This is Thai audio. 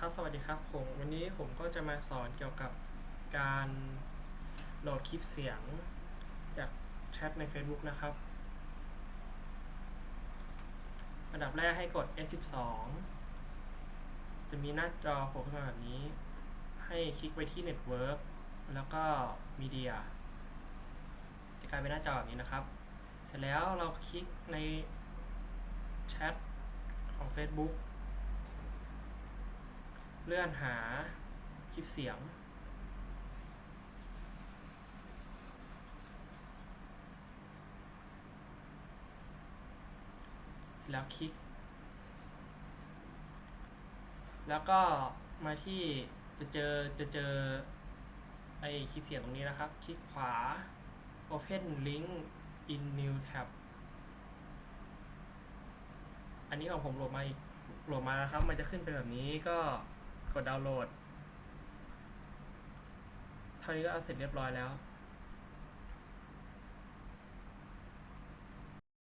ครับสวัสดีครับผมวันนี้ผมก็จะมาสอนเกี่ยวกับการโหลดคลิปเสียงจากแชทใน Facebook นะครับ อันดับแรกให้กด S12 จะมีหน้าจอโผล่ขึ้นมาแบบนี้ ให้คลิกไปที่ Network แล้วก็ Media จะกลายเป็นหน้าจอแบบนี้นะครับ เสร็จแล้วเราคลิกในแชทของ Facebook เลื่อนหาคลิปเสียง แล้วคลิก แล้วก็มาที่จะเจอจะเจอไอคลิปเสียงตรงนี้นะครับ คลิกขวา Open Link in New Tab อันนี้ของผมโหลดมาโหลดมานะครับ มันจะขึ้นเป็นแบบนี้ก็ กดดาวน์โหลด เท่านี้ก็เอาเสร็จเรียบร้อยแล้ว